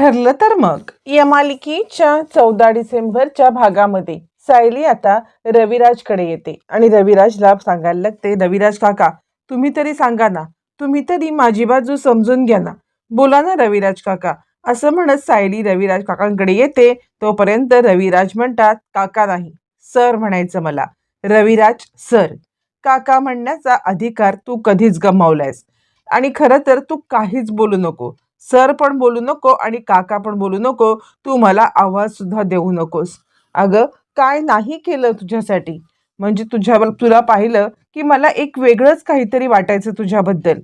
ठरलं तर मग. या मालिकेच्या चौदा डिसेंबरच्या भागामध्ये सायली आता रविराजकडे येते आणि रविराजला सांगायला लागते. रविराज काका तुम्ही तरी सांगा ना तुम्ही तरी माझी बाजू समजून घ्या ना. बोला ना रविराज काका असं म्हणत सायली रविराज काकांकडे येते. तोपर्यंत रविराज म्हणतात काका नाही सर म्हणायचं मला. रविराज सर काका म्हणण्याचा अधिकार तू कधीच गमावलायस आणि खरं तर तू काहीच बोलू नको. सर पण बोलू नको आणि काका पण बोलू नको तू मला आवाज सुद्धा देऊ नकोस. अगं काय नाही केलं तुझ्यासाठी? म्हणजे तुझ्या तुला पाहिलं की मला एक वेगळंच काहीतरी वाटायचं तुझ्याबद्दल.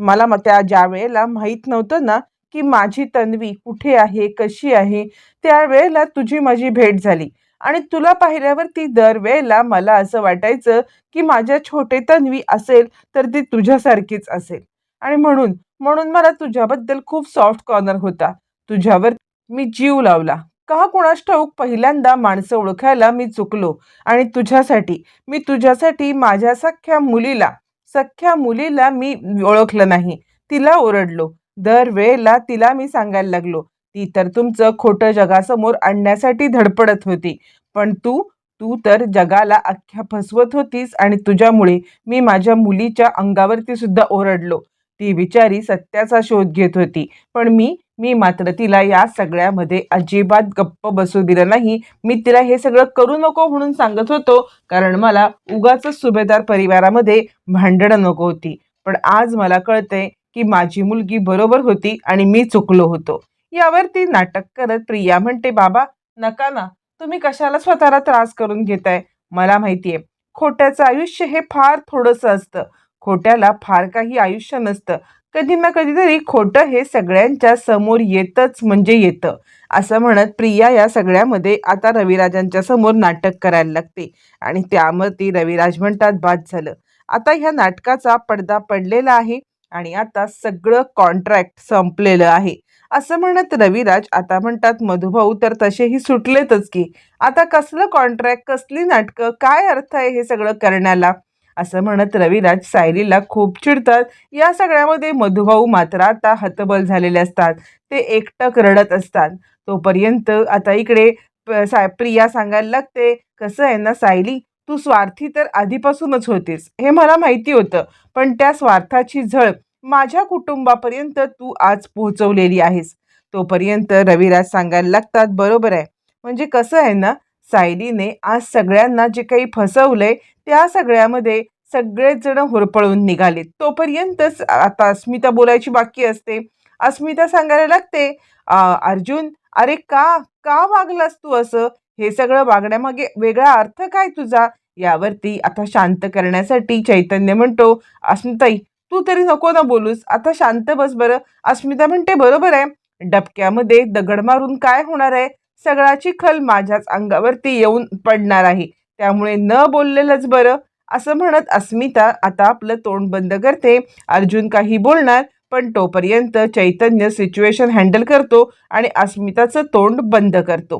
मला मग त्या ज्या वेळेला माहीत नव्हतं ना की माझी तन्वी कुठे आहे कशी आहे त्यावेळेला तुझी माझी भेट झाली. आणि तुला पाहिल्यावर ती दरवेळेला मला असं वाटायचं की माझ्या छोटे तन्वी असेल तर ती तुझ्यासारखीच असेल. आणि म्हणून म्हणून मला तुझ्याबद्दल खूप सॉफ्ट कॉर्नर होता. तुझ्यावर मी जीव लावला. का कोणास ठाऊक पहिल्यांदा माणसं ओळखायला मी चुकलो आणि तुझ्यासाठी मी तुझ्यासाठी माझ्या सख्ख्या मुलीला सख्ख्या मुलीला मी ओळखलं नाही तिला ओरडलो. दर वेळेला तिला मी सांगायला लागलो ती तर तुमचं खोटं जगासमोर आणण्यासाठी धडपडत होती. पण तू तू तर जगाला अख्ख्या फसवत होतीस आणि तुझ्यामुळे मी माझ्या मुलीच्या अंगावरती सुद्धा ओरडलो. ती बिचारी सत्याचा शोध घेत होती. पण मी मी मात्र तिला या सगळ्यामध्ये अजिबात गप्प बसू दिलं नाही. मी तिला हे सगळं करू नको म्हणून सांगत होतो कारण मला उगाच सुभेदार परिवारामध्ये भांडणं नको होती. पण आज मला कळतंय की माझी मुलगी बरोबर होती आणि मी चुकलो होतो. यावर ती नाटक करत प्रिया म्हणते बाबा नका ना. तुम्ही कशाला स्वतःला त्रास करून घेताय? मला माहितीये खोट्याचं आयुष्य हे फार थोडंसं असतं. खोट्याला फार काही आयुष्य नसतं. कधी ना कधीतरी खोटं हे सगळ्यांच्या समोर येतच म्हणजे येतं. असं म्हणत प्रिया या सगळ्यामध्ये आता रविराजांच्या समोर नाटक करायला लागते. आणि त्यामध्ये रविराज म्हणतात बाद झालं. आता ह्या नाटकाचा पडदा पडलेला आहे आणि आता सगळं कॉन्ट्रॅक्ट संपलेलं आहे. असं म्हणत रविराज आता म्हणतात मधुभाऊ तर तसेही सुटलेतच की. आता कसलं कॉन्ट्रॅक्ट कसली नाटकं? काय अर्थ आहे हे सगळं करण्याला? असं म्हणत रविराज सायलीला खूप चिडतात. या सगळ्यामध्ये मधुभाऊ मात्र आता हतबल झालेले असतात. ते एकटक रडत असतात. तोपर्यंत आता इकडे प- सा प्रिया सांगायला लागते कसं आहे ना सायली? तू स्वार्थी तर आधीपासूनच होतीस. हे मला माहिती होतं. पण त्या स्वार्थाची झळ माझ्या कुटुंबापर्यंत तू आज पोहोचवलेली आहेस. तोपर्यंत रविराज सांगायला लागतात बरोबर आहे. म्हणजे कसं आहे ना सायलीने आज सगळ्यांना जे काही फसवलंय त्या सगळ्यामध्ये सगळेच जण होरपळून निघाले तोपर्यंतच आता अस्मिता बोलायची बाकी असते. अस्मिता सांगायला लागते अर्जुन अरे का का वागलास तू असं? हे सगळं वागण्यामागे वेगळा अर्थ काय तुझा? यावरती आता शांत करण्यासाठी चैतन्य म्हणतो अस्मिताई तू तरी नको ना बोलूस. आता शांत बस बरं. अस्मिता म्हणते बरोबर आहे. डबक्यामध्ये दगड मारून काय होणार आहे? सगळ्याची खल माझ्याच अंगावरती येऊन पडणार आहे. त्यामुळे न बोललेलंच बरं. असं म्हणत अस्मिता आता आपलं तोंड बंद करते. अर्जुन काही बोलणार पण तोपर्यंत चैतन्य सिच्युएशन हँडल करतो आणि अस्मिताचं तोंड बंद करतो.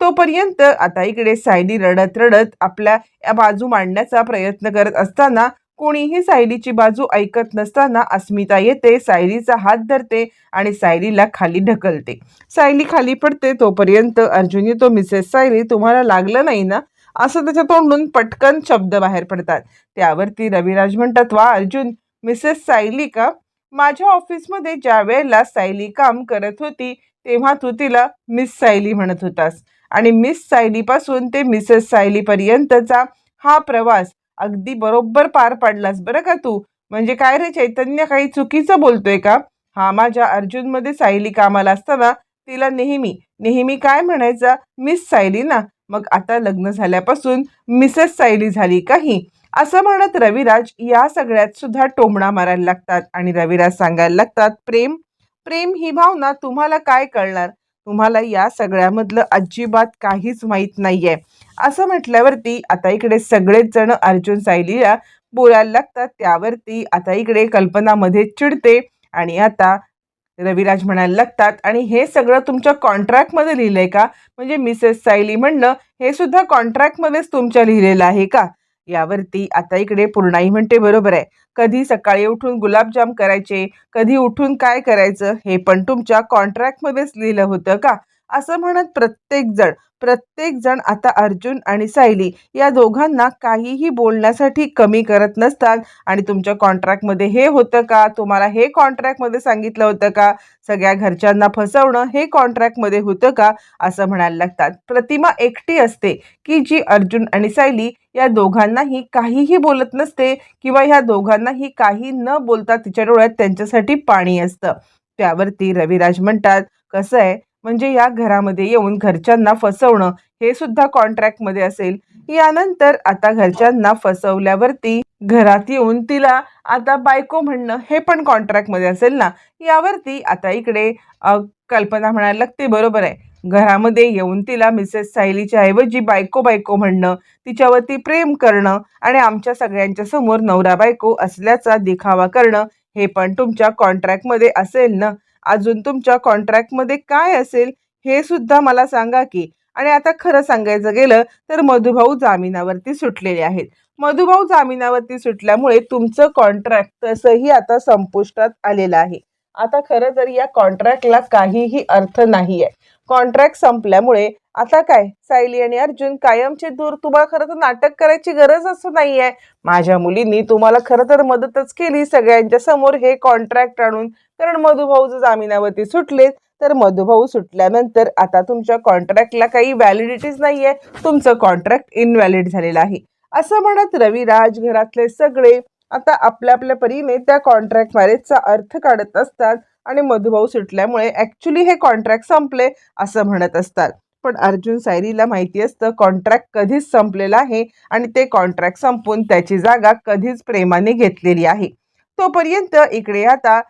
तोपर्यंत आता इकडे सायली रडत रडत आपल्या या बाजू मांडण्याचा प्रयत्न करत असताना कोणीही सायलीची बाजू ऐकत नसताना अस्मिता येते सायलीचा हात धरते आणि सायलीला खाली ढकलते. सायली खाली पडते तोपर्यंत अर्जुन येतो मिसेस सायली तुम्हाला लागलं नाही ना? असं त्याच्या तोंडून पटकन शब्द बाहेर पडतात. त्यावरती रविराज म्हणतात वा अर्जुन मिसेस सायली का? माझ्या ऑफिसमध्ये ज्या वेळेला सायली काम करत होती तेव्हा तू तिला मिस सायली म्हणत होतास. आणि मिस सायलीपासून ते मिसेस सायलीपर्यंतचा हा प्रवास अगदी बरोबर पार पाडलास. बरं का तू? म्हणजे काय रे चैतन्य काही चुकीचं बोलतोय का? हा माझ्या अर्जुनमध्ये सायली कामाला असताना तिला नेहमी नेहमी काय म्हणायचा? मिस सायली ना? मग आता लग्न झाल्यापासून मिसेस सायली झाली काही? असं म्हणत रविराज या सगळ्यात सुद्धा टोमणा मारायला लागतात आणि रविराज सांगायला लागतात प्रेम प्रेम ही भावना तुम्हाला काय कळणार? तुम्हाला या सगळ्यामधलं अजिबात काहीच माहीत नाही आहे असं म्हटल्यावरती आता इकडे सगळेच जण अर्जुन सायलीला बोलायला लागतात. त्यावरती आता इकडे कल्पनामध्ये चिडते आणि आता रविराज म्हणायला लागतात आणि हे सगळं तुमच्या कॉन्ट्रॅक्टमध्ये आहे का? म्हणजे मिसेस सायली म्हणणं हे सुद्धा कॉन्ट्रॅक्टमध्येच तुमच्या लिहिलेलं आहे का? यावरती आता इकडे पूर्णाई म्हणते बरोबर आहे. कधी सकाळी उठून गुलाबजाम करायचे कधी उठून काय करायचं हे पण तुमच्या कॉन्ट्रॅक्टमध्येच लिहिलं होतं का? असं म्हणत प्रत्येक जण प्रत्येक जण आता अर्जुन आणि सायली या दोघांना काहीही बोलण्यासाठी कमी करत नसतात. आणि तुमच्या कॉन्ट्रॅक्टमध्ये हे होतं का? तुम्हाला हे कॉन्ट्रॅक्टमध्ये सांगितलं होतं का? सगळ्या घरच्यांना फसवणं हे कॉन्ट्रॅक्टमध्ये होतं का? असं म्हणायला लागतात. प्रतिमा एकटी असते की जी अर्जुन आणि सायली या दोघांनाही काहीही बोलत नसते किंवा ह्या दोघांनाही काही न बोलता तिच्या डोळ्यात त्यांच्यासाठी पाणी असतं. त्यावरती रविराज म्हणतात कसं आहे? म्हणजे या घरामध्ये येऊन घरच्यांना फसवणं हे सुद्धा कॉन्ट्रॅक्टमध्ये असेल. यानंतर आता घरच्यांना फसवल्यावरती घरात येऊन तिला आता बायको म्हणणं हे पण कॉन्ट्रॅक्टमध्ये असेल ना? यावरती आता इकडे कल्पना म्हणायला लागते बरोबर आहे. घरामध्ये येऊन तिला मिसेस सायलीच्या ऐवजी बायको बायको म्हणणं तिच्यावरती प्रेम करणं आणि आमच्या सगळ्यांच्या समोर नवरा बायको असल्याचा दिखावा करणं हे पण तुमच्या कॉन्ट्रॅक्टमध्ये असेल ना? अजून तुमच्या कॉन्ट्रॅक्टमध्ये काय असेल हे सुद्धा मला सांगा की. आणि आता खरं सांगायचं गेलं तर मधुभाऊ जामिनावरती सुटलेले आहेत. मधुभाऊ जामिनावरती सुटल्यामुळे तुमचं कॉन्ट्रॅक्ट तसंही आता संपुष्टात आलेलं आहे. आता खरं तर या कॉन्ट्रॅक्टला काहीही अर्थ नाही आहे कॉन्ट्रॅक्ट संपल्यामुळे आता काय? सायली आणि अर्जुन कायमचे दूर तुम्हाला खरं तर नाटक करायची गरज असं नाही आहे माझ्या मुलींनी तुम्हाला खरं तर मदतच केली सगळ्यांच्या समोर हे कॉन्ट्रॅक्ट आणून. कारण मधुभाऊ जर जामिनावरती सुटले तर मधुभाऊ सुटल्यानंतर आता तुमच्या कॉन्ट्रॅक्टला काही व्हॅलिडिटीज नाही आहे तुमचं कॉन्ट्रॅक्ट इनव्हॅलिड झालेलं आहे. असं म्हणत रविराज घरातले सगळे आता आपल्या आपल्या परीने त्या कॉन्ट्रॅक्ट मॅरेजचा अर्थ काढत असतात आणि मधुभाऊ सुटल्यामुळे ॲक्च्युली हे कॉन्ट्रॅक्ट संपले असं म्हणत असतात. पण अर्जुन सायरीला माहिती असतं कॉन्ट्रॅक्ट कधीच संपलेलं आहे आणि ते कॉन्ट्रॅक्ट संपून त्याची जागा कधीच प्रेमाने घेतलेली आहे. तोपर्यंत इकडे आता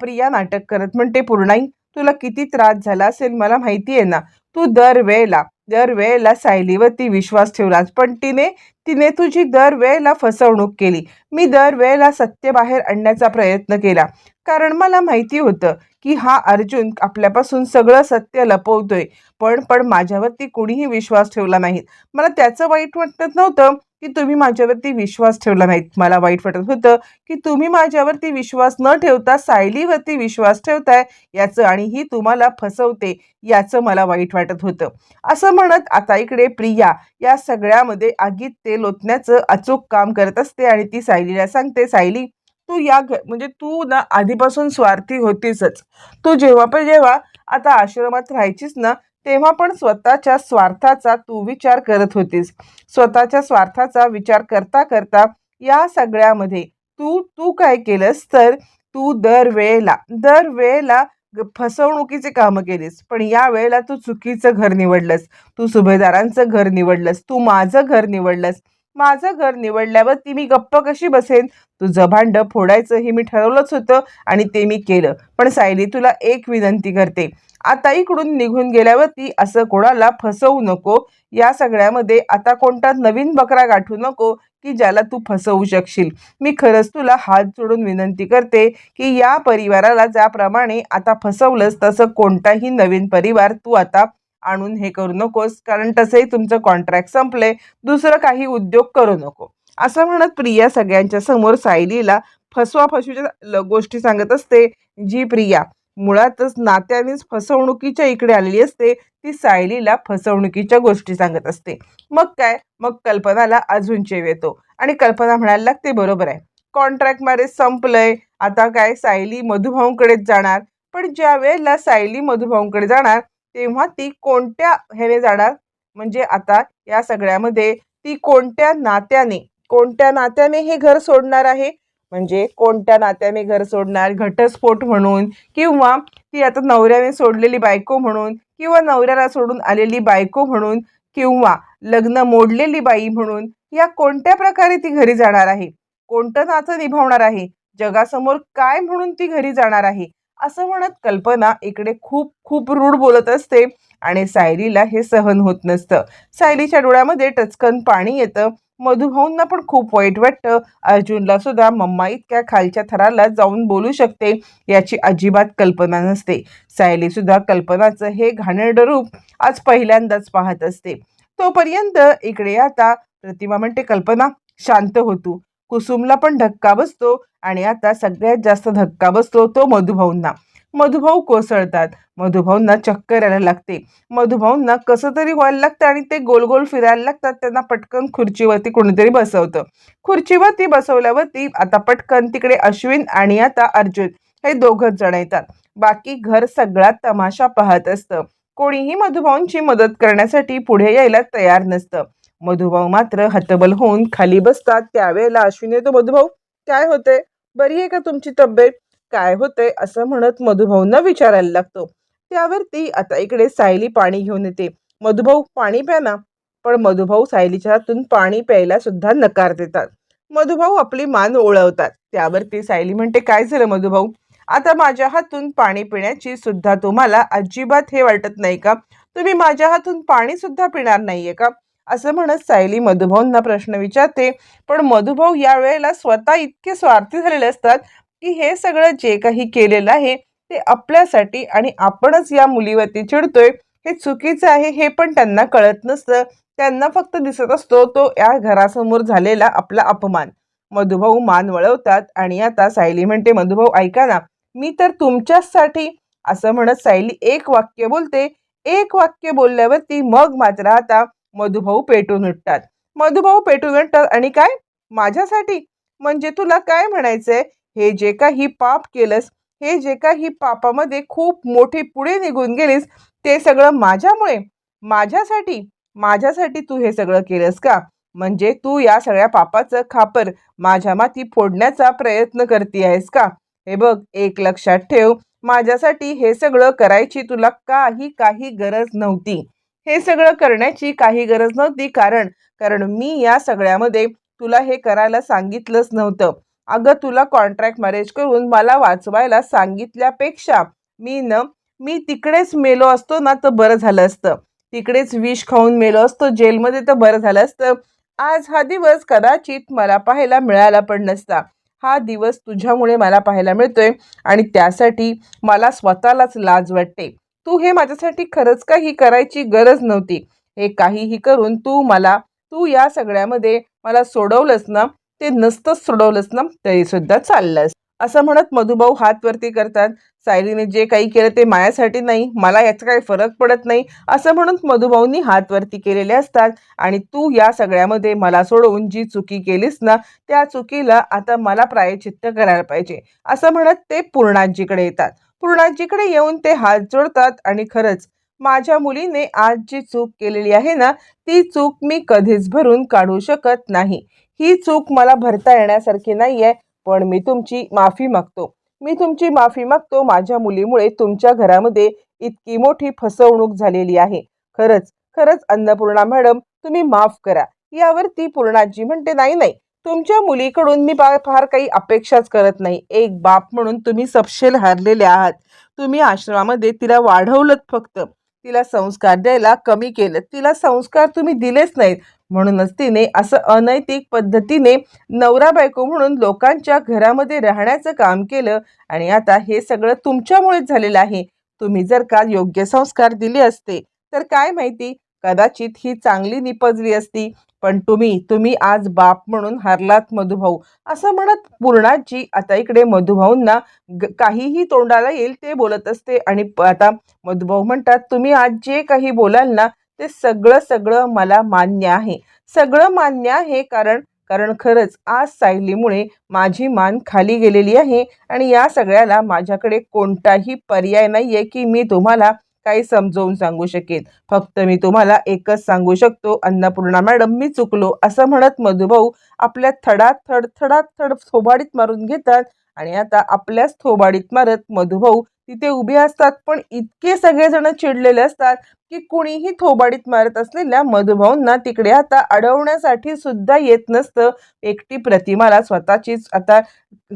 प्रिया नाटक करत म्हणते पूर्णाई तुला किती त्रास झाला असेल मला माहिती आहे ना. तू दरवेळेला दरवेळेला सायलीवरती विश्वास ठेवलास. पण तिने तिने तुझी दरवेळेला फसवणूक केली. मी दरवेळेला सत्य बाहेर आणण्याचा प्रयत्न केला. कारण मला माहिती होतं की हा अर्जुन आपल्यापासून सगळं सत्य लपवतोय. पण पण माझ्यावरती कुणीही विश्वास ठेवला नाही. मला त्याचं वाईट वाटत नव्हतं. की तुम्ही माझ्यावरती विश्वास ठेवला नाहीत. मला वाईट वाटत होतं की तुम्ही माझ्यावरती विश्वास न ठेवता सायलीवरती विश्वास ठेवताय याचं आणि ही तुम्हाला फसवते याचं मला वाईट वाटत होतं. असं म्हणत आता इकडे प्रिया या सगळ्यामध्ये आगीत ते लोतण्याचं अचूक काम करत असते आणि ती सायलीला सांगते सायली तू या घ म्हणजे तू ना आधीपासून स्वार्थी होतीसच. तू जेव्हा पण जेव्हा आता आश्रमात राहायचीस ना तेव्हा पण स्वतःच्या स्वार्थाचा तू विचार करत होतीस. स्वतःच्या स्वार्थाचा विचार करता करता या सगळ्यामध्ये तू तू काय केलंस? तर तू दरवेळेला दरवेळेला ग- फसवणुकीचे कामं केलीस. पण या वेळेला तू चुकीचं घर निवडलंस. तू सुभेदारांचं घर निवडलंस. तू माझं घर निवडलंस. माझं घर निवडल्यावरती मी गप्प कशी बसेन? तुझं भांडं फोडायचं हे मी ठरवलंच होतं आणि ते मी केलं. पण सायली तुला एक विनंती करते. आता इकडून निघून गेल्यावरती असं कोणाला फसवू नको. या सगळ्यामध्ये आता कोणता नवीन बकरा गाठू नको की ज्याला तू फसवू शकशील. मी खरंच तुला हात जोडून विनंती करते की या परिवाराला ज्याप्रमाणे आता फसवलंस तसं कोणताही नवीन परिवार तू आता आणून हे करू नकोस कारण तसंही तुमचं कॉन्ट्रॅक्ट संपले दुसरं काही उद्योग करू नको. असं म्हणत प्रिया सगळ्यांच्या समोर सायलीला फसवा फसवीच्या ल- गोष्टी सांगत असते. जी प्रिया मुळातच नात्यानेच फसवणुकीच्या इकडे आलेली असते ती सायलीला फसवणुकीच्या गोष्टी सांगत असते. मग काय? मग कल्पनाला अजून चेव येतो. आणि कल्पना म्हणायला लागते बरोबर आहे. कॉन्ट्रॅक्ट मॅरेज संपलंय. आता काय? सायली मधुभाऊंकडेच जाणार. पण ज्या वेळेला सायली मधुभाऊंकडे जाणार तेव्हा ती कोणत्या ह्याने जाणार? म्हणजे आता या सगळ्यामध्ये ती कोणत्या नात्याने कोणत्या नात्याने हे घर सोडणार आहे? म्हणजे कोणत्या नात्याने घर सोडणार? घटस्फोट म्हणून किंवा ती आता नवऱ्याने सोडलेली बायको म्हणून किंवा नवऱ्याला सोडून आलेली बायको म्हणून किंवा लग्न मोडलेली बाई म्हणून या कोणत्या प्रकारे ती घरी जाणार आहे? कोणतं नातं निभावणार आहे? जगासमोर काय म्हणून ती घरी जाणार आहे? असं म्हणत कल्पना इकडे खूप खूप रूढ बोलत असते आणि सायलीला हे सहन होत नसतं. सायलीच्या डोळ्यामध्ये टचकन पाणी येतं. मधुभाऊंना पण खूप वाईट वाटतं. अर्जुनला सुद्धा मम्मा इतक्या खालच्या थराला जाऊन बोलू शकते याची अजिबात कल्पना नसते. सायली सुद्धा कल्पनाचं हे घाणेरडं रूप आज पहिल्यांदाच पाहत असते. तोपर्यंत इकडे आता प्रतिमा म्हणते कल्पना शांत होतो कुसुमला पण धक्का बसतो आणि आता सगळ्यात जास्त धक्का बसतो तो मधुभाऊंना. मधुभाऊ कोसळतात. मधुभाऊंना चक्कर यायला लागते. मधुभाऊंना कसं तरी व्हायला लागतं आणि ते गोल गोल फिरायला लागतात. त्यांना पटकन खुर्चीवरती कोणीतरी बसवतं. खुर्चीवरती बसवल्यावरती आता पटकन तिकडे अश्विन आणि आता अर्जुन हे दोघंच जण येतात. बाकी घर सगळा तमाशा पाहत असतं. कोणीही मधुभाऊंची मदत करण्यासाठी पुढे यायला तयार नसतं. मधुभाऊ मात्र हतबल होऊन खाली बसतात. त्यावेळेला अश्विनी तो मधुभाऊ काय होते बरी आहे का तुमची तब्येत? काय होते असं म्हणत मधुभाऊंना विचारायला लागतो. त्यावरती आता इकडे सायली पाणी घेऊन येते. मधुभाऊ पाणी प्या ना. पण मधुभाऊ सायलीच्या हातून पाणी प्यायला सुद्धा नकार देतात. मधुभाऊ आपली मान ओळवतात. त्यावरती सायली म्हणते काय झालं मधुभाऊ? आता माझ्या हातून पाणी पिण्याची सुद्धा तुम्हाला अजिबात हे वाटत नाही का? तुम्ही माझ्या हातून पाणी सुद्धा पिणार नाहीये का? असं म्हणत सायली मधुभाऊंना प्रश्न विचारते पण मधुभाऊ या वेळेला स्वतः इतके स्वार्थी झालेले असतात की हे सगळं जे काही केलेलं आहे ते आपल्यासाठी आणि आपणच या मुलीवरती चिडतोय हे चुकीचं आहे हे पण त्यांना कळत नसतं. त्यांना फक्त दिसत असतो तो या घरासमोर झालेला आपला अपमान. मधुभाऊ मान वळवतात आणि आता सायली म्हणते मधुभाऊ ऐका ना मी तर तुमच्याचसाठी असं म्हणत सायली एक वाक्य बोलते. एक वाक्य बोलल्यावरती मग मात्र आता मधुभाऊ पेटून उठतात. मधुभाऊ पेटून उठतात आणि काय? माझ्यासाठी? म्हणजे तुला काय म्हणायचंय? हे जे काही पाप केलंस हे जे काही पापामध्ये खूप मोठी पुढे निघून गेलीस ते सगळं माझ्यामुळे. माझ्यासाठी? माझ्यासाठी तू हे सगळं केलंस का? म्हणजे तू या सगळ्या पापाचं खापर माझ्या माती फोडण्याचा प्रयत्न करते आहेस का? हे बघ एक लक्षात ठेव. माझ्यासाठी हे सगळं करायची तुला काही काही गरज नव्हती. हे सगळं करण्याची काही गरज नव्हती. कारण कारण मी या सगळ्यामध्ये तुला हे करायला सांगितलंच नव्हतं. अगं तुला कॉन्ट्रॅक्ट मॅरेज करून मला वाचवायला सांगितल्यापेक्षा मी न मी तिकडेच मेलो असतो ना तर बरं झालं असतं. तिकडेच विष खाऊन मेलो असतो जेलमध्ये तर बरं झालं असतं. आज हा दिवस कदाचित मला पाहायला मिळाला पण नसता. हा दिवस तुझ्यामुळे मला पाहायला मिळतोय आणि त्यासाठी मला स्वतःलाच लाज वाटते. तू हे माझ्यासाठी खरंच काही करायची गरज नव्हती? हे काहीही करून तू मला तू या सगळ्यामध्ये मला सोडवलंस ना ते नसतंच सोडवलंस ना तरी सुद्धा चाललंस. असं म्हणत मधुभाऊ हात वरती करतात. सायलीने जे काही केलं ते मायासाठी नाही मला याचा काही फरक पडत नाही असं म्हणून मधुभाऊंनी हात वरती केलेले असतात. आणि तू या सगळ्यामध्ये मला सोडवून जी चुकी केलीस ना त्या चुकीला आता मला प्रायचित्त करायला पाहिजे असं म्हणत ते पूर्णाजीकडे येतात. पूर्णाजीकडे येऊन ते हात जोडतात आणि खरंच माझ्या मुलीने आज जी चूक केलेली आहे ना ती चूक मी कधीच भरून काढू शकत नाही. ही चूक मला भरता येण्यासारखी नाही आहे पण मी तुमची माफी मागतो. मी तुमची माफी मागतो माझ्या मुलीमुळे तुमच्या घरामध्ये इतकी मोठी फसवणूक झालेली आहे. खरंच खरंच अन्नपूर्णा मॅडम तुम्ही माफ करा. यावर ती पूर्णाजी म्हणते नाही नाही तुमच्या मुलीकडून मी फार काही अपेक्षाच करत नाही. एक बाप म्हणून तुम्ही सपशेल हरलेले आहात. तुम्ही आश्रमामध्ये तिला वाढवलं फक्त. तिला संस्कार द्यायला कमी केलं तिला संस्कार तुम्ही दिलेच नाहीत. म्हणूनच तिने असं अनैतिक पद्धतीने नवरा बायको म्हणून लोकांच्या घरामध्ये राहण्याचं काम केलं आणि आता हे सगळं तुमच्यामुळेच झालेलं आहे. तुम्ही जर का योग्य संस्कार दिले असते तर काय माहिती? कदाचित ही चांगली निपजली असती. पण तुम्ही तुम्ही आज बाप म्हणून हरलात मधुभाऊ. असं म्हणत पूर्णाजी आता इकडे मधुभाऊंना ग- काहीही तोंडाला येईल ते बोलत असते आणि प- आता मधुभाऊ म्हणतात तुम्ही आज जे काही बोलाल ना ते सगळं सगळं मला मान्य आहे. सगळं मान्य आहे कारण कारण खरंच आज सायलीमुळे माझी मान खाली गेलेली आहे आणि या सगळ्याला माझ्याकडे कोणताही पर्याय नाही आहे की मी तुम्हाला काही समजावून सांगू शकेन. फक्त मी तुम्हाला एकच सांगू शकतो अन्नपूर्णा मॅडम मी चुकलो असं म्हणत मधुभाऊ आपल्या थडात थड थडात थड थोबाडीत मारून घेतात. आणि आता आपल्याच थोबाडीत मारत मधुभाऊ तिथे उभे असतात. पण इतके सगळेजण चिडलेले असतात की कुणीही थोबाडीत मारत असलेल्या मधुभाऊंना तिकडे आता अडवण्यासाठी सुद्धा येत नसतं. एकटी प्रतिमाला स्वतःचीच आता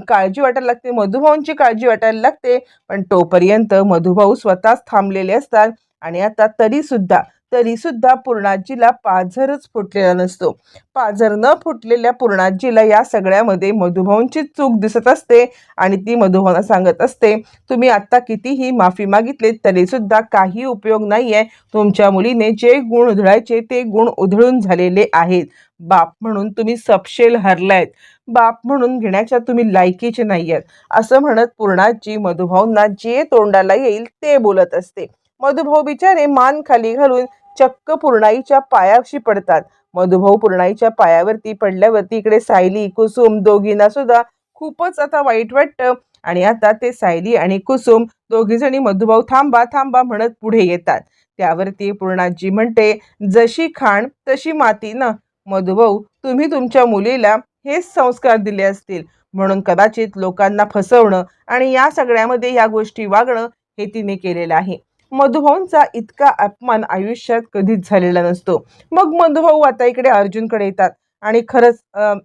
काळजी वाटायला लागते. मधुभाऊंची काळजी वाटायला लागते. पण तोपर्यंत मधुभाऊ स्वतःच थांबलेले असतात. आणि आता तरीसुद्धा तरीसुद्धा तरी सुद्धा पूर्णाजीला पाझरच फुटलेला नसतो. पाझर न फुटलेल्या पूर्णाजीला या सगळ्यामध्ये मधुभाऊंची चूक दिसत असते आणि ती मधुभाऊंना सांगत असते तुम्ही आत्ता कितीही माफी मागितली तरी सुद्धा काही उपयोग नाही आहे तुमच्या मुलीने जे गुण उधळायचे ते गुण उधळून झालेले आहेत. बाप म्हणून तुम्ही सपशेल हरलायत. बाप म्हणून घेण्याच्या तुम्ही लायकीचे नाही आहेत असं म्हणत पूर्णाजी मधुभाऊंना जे तोंडाला येईल ते बोलत असते. मधुभाऊ बिचारे मान खाली घालून चक्क पूर्णाईच्या पायाशी पडतात. मधुभाऊ पूर्णाईच्या पायावरती पडल्यावरती इकडे सायली कुसुम दोघींना सुद्धा खूपच आता वाईट वाटतं. आणि आता ते सायली आणि कुसुम दोघी जणी मधुभाऊ थांबा थांबा म्हणत पुढे येतात. त्यावरती पूर्णाजी म्हणते जशी खाण तशी माती ना. मधुभाऊ तुम्ही तुमच्या मुलीला हेच संस्कार दिले असतील. म्हणून कदाचित लोकांना फसवणं आणि या सगळ्यामध्ये या गोष्टी वागणं हे तिने केलेलं आहे. मधुभाऊंचा इतका अपमान आयुष्यात कधीच झालेला नसतो. मग मधुभाऊ आता इकडे अर्जुनकडे येतात. आणि खरंच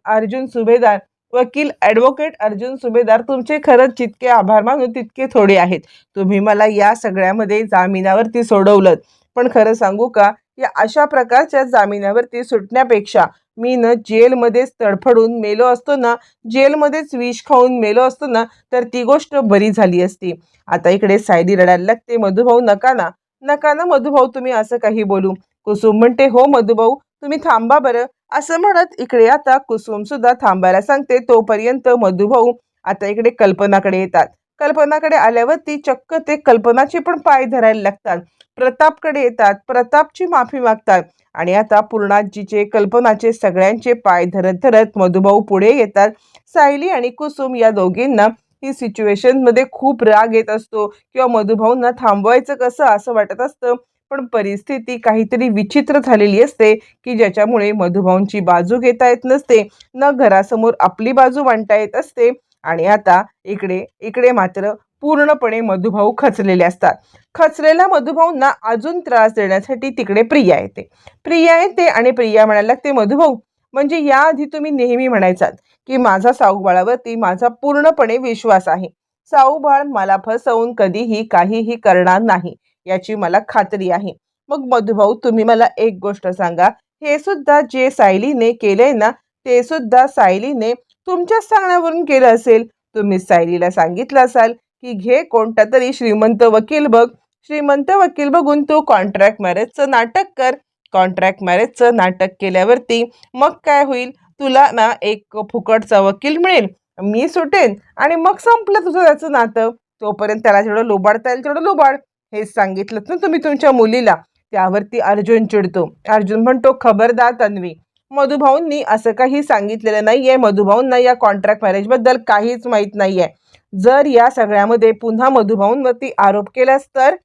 अर्जुन सुभेदार वकील ॲडव्होकेट अर्जुन सुभेदार तुमचे खरंच जितके आभार मानू तितके थोडे आहेत. तुम्ही मला या सगळ्यामध्ये जामिनावरती सोडवलं पण खरं सांगू का या अशा प्रकारच्या जामिनावरती सुटण्यापेक्षा मी न जेलमध्येच तडफडून मेलो असतो ना जेलमध्येच विष खाऊन मेलो असतो ना तर ती गोष्ट बरी झाली असती. आता इकडे सायली रडायला लागते मधुभाऊ नका ना नका ना मधुभाऊ तुम्ही असं काही बोलू. कुसुम म्हणते हो मधुभाऊ तुम्ही थांबा बरं. असं म्हणत इकडे आता कुसुम सुद्धा थांबायला सांगते तोपर्यंत मधुभाऊ आता इकडे कल्पनाकडे येतात. कल्पनाकडे आल्यावर ती चक्क ते कल्पनाचे पण पाय धरायला लागतात. प्रतापकडे येतात. प्रतापची माफी मागतात. आणि आता पूर्णाजीचे कल्पनाचे सगळ्यांचे पाय धरत धरत मधुभाऊ पुढे येतात. सायली आणि कुसुम या दोघींना ही सिच्युएशनमध्ये खूप राग येत असतो किंवा मधुभाऊंना थांबवायचं कसं असं वाटत असतं. पण परिस्थिती काहीतरी विचित्र झालेली असते की ज्याच्यामुळे मधुभाऊंची बाजू घेता येत नसते. न घरासमोर आपली बाजू मांडता येत असते. आणि आता इकडे इकडे मात्र पूर्णपणे मधुभाऊ खचलेले असतात. खचलेल्या मधुभाऊंना अजून त्रास देण्यासाठी तिकडे प्रिया येते. प्रिया येते आणि प्रिया म्हणायला लागते मधुभाऊ म्हणजे याआधी तुम्ही नेहमी म्हणायचात की माझा साऊबाळावरती माझा पूर्णपणे विश्वास आहे. साऊबाळ मला फसवून कधीही काहीही करणार नाही याची मला खात्री आहे. मग मधुभाऊ तुम्ही मला एक गोष्ट सांगा. हे सुद्धा जे सायलीने केलंय ना ते सुद्धा सायलीने तुमच्याच सांगण्यावरून केलं असेल. तुम्ही सायलीला सांगितलं असाल की घे कोणता तरी श्रीमंत वकील बघ. श्रीमंत वकील बघून तू कॉन्ट्रॅक्ट मॅरेजचं नाटक कर. कॉन्ट्रॅक्ट मॅरेजचं नाटक केल्यावरती मग काय होईल? तुला ना एक फुकटचा वकील मिळेल. मी सुटेन आणि मग संपलं तुझं त्याचं नातं. तोपर्यंत त्याला जेवढं लोबाडता येईल तेवढं लोबाड. हेच सांगितलं ना तुम्ही तुमच्या मुलीला. त्यावरती अर्जुन चिडतो. अर्जुन म्हणतो खबरदार तन्वी मधुभाऊंनी असं काही सांगितलेलं नाहीये. मधुभाऊंना या कॉन्ट्रॅक्ट मॅरेजबद्दल काहीच माहीत नाहीये. जर या सगळ्यामध्ये पुन्हा मधुभाऊंवरती आरोप केलास तर?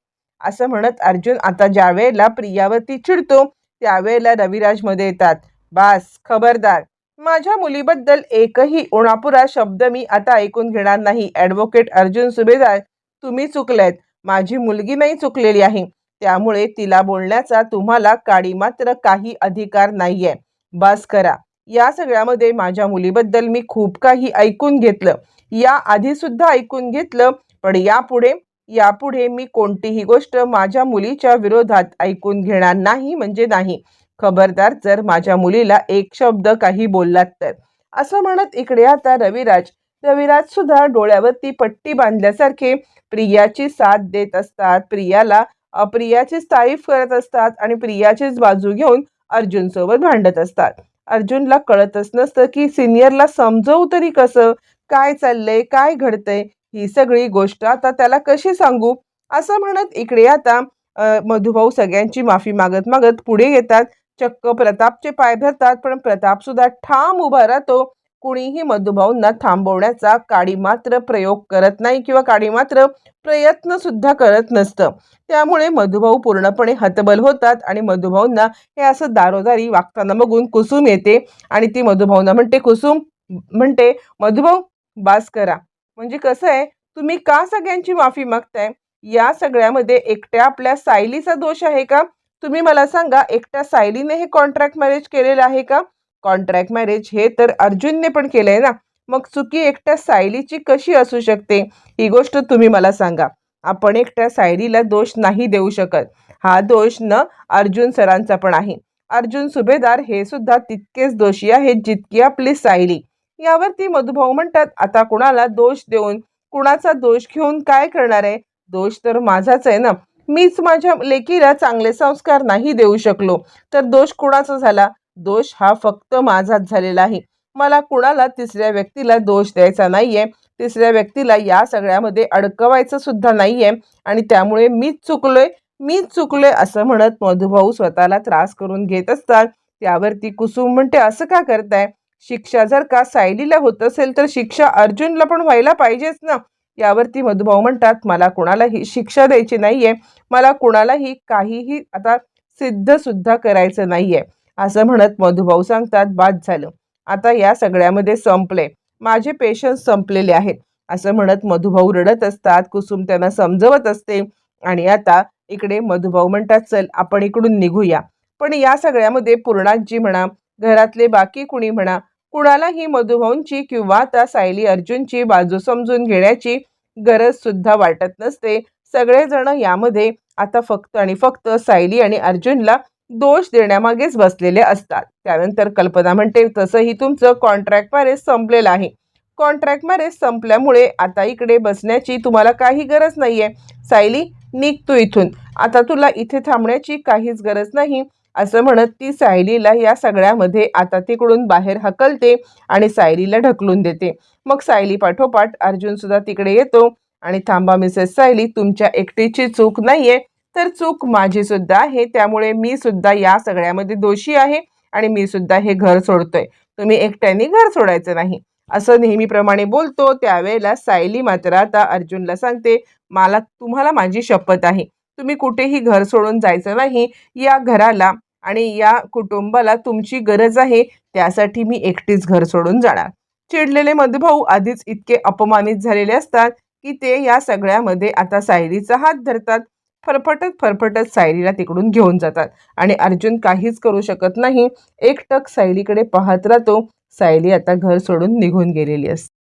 असं म्हणत अर्जुन आता ज्या वेळेला प्रियावरती चिडतो त्यावेळेला रविराजमध्ये येतात. बास खबरदार. माझ्या मुलीबद्दल एकही उणापुरा शब्द मी आता ऐकून घेणार नाही. ॲडव्होकेट अर्जुन सुभेदार तुम्ही चुकलेत. माझी मुलगी नाही चुकलेली आहे. त्यामुळे तिला बोलण्याचा तुम्हाला काडी मात्र काही अधिकार नाहीये. बस करा. या सगळ्यामध्ये माझ्या मुलीबद्दल मी खूप काही ऐकून घेतलं. या आधी सुद्धा ऐकून घेतलं पण यापुढे यापुढे मी कोणतीही गोष्ट माझ्या मुलीच्या विरोधात ऐकून घेणार नाही म्हणजे नाही. खबरदार जर माझ्या मुलीला एक शब्द काही बोललात तर. असं म्हणत इकडे आता रविराज. रविराज सुद्धा डोळ्यावरती पट्टी बांधल्यासारखे प्रियाची साथ देत असतात. प्रियाला प्रियाचीच तारीफ करत असतात आणि प्रियाचीच बाजू घेऊन अर्जुनसोबत भांडत असतात. अर्जुनला कळतच नसतं की सिनियरला समजवू तरी कसं? काय चाललंय? काय घडतंय? ही सगळी गोष्ट आता त्याला कशी सांगू? असं म्हणत इकडे आता मधुभाऊ सगळ्यांची माफी मागत मागत पुढे येतात. चक्क प्रतापचे पाय धरतात पण प्रताप सुद्धा ठाम उभा राहतो. कुणीही मधुभाऊंना थांबवण्याचा काडी मात्र प्रयोग करत नाही किंवा काडी मात्र प्रयत्न सुद्धा करत नसतं. त्यामुळे मधुभाऊ पूर्णपणे हतबल होतात आणि मधुभाऊंना हे असं दारोदारी वागताना बघून कुसुम येते आणि ती मधुभाऊंना म्हणते कुसुम म्हणते मधुभाऊ बास करा. म्हणजे कसं आहे तुम्ही का सगळ्यांची माफी मागताय? या सगळ्यामध्ये एकट्या आपल्या सायलीचा दोष आहे का? तुम्ही मला सांगा एकट्या सायलीने हे कॉन्ट्रॅक्ट मॅरेज केलेलं आहे का? कॉन्ट्रॅक्ट मॅरेज हे तर अर्जुनने पण केलंय ना. मग चुकी एकट्या सायलीची कशी असू शकते? ही गोष्ट तुम्ही मला सांगा. आपण एकट्या सायलीला दोष नाही देऊ शकत. हा दोष न अर्जुन सरांचा पण आहे. अर्जुन सुभेदार हे सुद्धा तितकेच दोषी आहेत जितकी आपली सायली. यावरती मधुभाऊ म्हणतात आता कुणाला दोष देऊन कुणाचा दोष घेऊन काय करणार आहे? दोष तर माझाच आहे ना. मीच माझ्या लेकीला चांगले संस्कार नाही देऊ शकलो. तर दोष कुणाचा झाला? दोष हा फक्त माझाच झालेला आहे. मला कुणाला तिसऱ्या व्यक्तीला दोष द्यायचा नाहीये. तिसऱ्या व्यक्तीला या सगळ्यामध्ये अडकवायचं सुद्धा आहे आणि त्यामुळे मीच चुकलोय मीच चुकलोय असं म्हणत मधुभाऊ स्वतःला त्रास करून घेत असतात. त्यावरती कुसुम म्हणते असं का करताय? शिक्षा जर का सायलीला होत असेल तर शिक्षा अर्जुनला पण व्हायला पाहिजेच ना. यावरती मधुभाऊ म्हणतात मला कुणालाही शिक्षा द्यायची नाहीये. मला कुणालाही काहीही आता सिद्ध सुद्धा करायचं नाहीये. असं म्हणत मधुभाऊ सांगतात बाद झालं. आता या सगळ्यामध्ये संपले माझे पेशन्स संपलेले आहेत असं म्हणत मधुभाऊ रडत असतात कुसुम त्यांना समजवत असते. आणि आता इकडे मधुभाऊ म्हणतात चल आपण इकडून निघूया. पण या सगळ्यामध्ये पूर्णाजी म्हणा घरातले बाकी कुणी म्हणा कुणालाही मधुभाऊंची किंवा त्या सायली अर्जुनची बाजू समजून घेण्याची गरज सुद्धा वाटत नसते. सगळेजण यामध्ये आता फक्त आणि फक्त सायली आणि अर्जुनला दोष देण्यामागेच बसलेले असतात. त्यानंतर कल्पना म्हणते तसंही तुमचं कॉन्ट्रॅक्ट मॅरेज संपलेलं आहे. कॉन्ट्रॅक्ट मॅरेज संपल्यामुळे आता इकडे बसण्याची तुम्हाला काही गरज नाही आहे सायली निघ तू इथून. आता तुला इथे थांबण्याची काहीच गरज नाही. असं म्हणत ती सायलीला या सगळ्यामध्ये आता तिकडून बाहेर हकलते आणि सायलीला ढकलून देते. मग सायली पाठोपाठ अर्जुन सुद्धा तिकडे येतो आणि थांबा मिसेस सायली तुमच्या एकटीची चूक नाही आहे तर चूक माझी सुद्धा आहे. त्यामुळे मी सुद्धा या सगळ्यामध्ये दोषी आहे आणि मी सुद्धा हे घर सोडतोय. तुम्ही एकट्याने घर सोडायचं नाही. असं नेहमीप्रमाणे बोलतो. त्यावेळेला सायली मात्र आता अर्जुनला सांगते मला तुम्हाला माझी शपथ आहे. तुम्ही कुठेही घर सोडून जायचं नाही. या घराला आणि या कुटुंबाला तुमची गरज आहे. त्यासाठी मी एकटीच घर सोडून जाणार. चिडलेले मधुभाऊ आधीच इतके अपमानित झालेले असतात की ते या सगळ्यामध्ये आता सायलीचा हात धरतात. फरफटत फरफटत सायलीला तिकडून घेऊन जातात. आणि अर्जुन काहीच करू शकत नाही. एकटक सायलीकडे पाहत राहतो. सायली आता घर सोडून निघून गेलेली असते.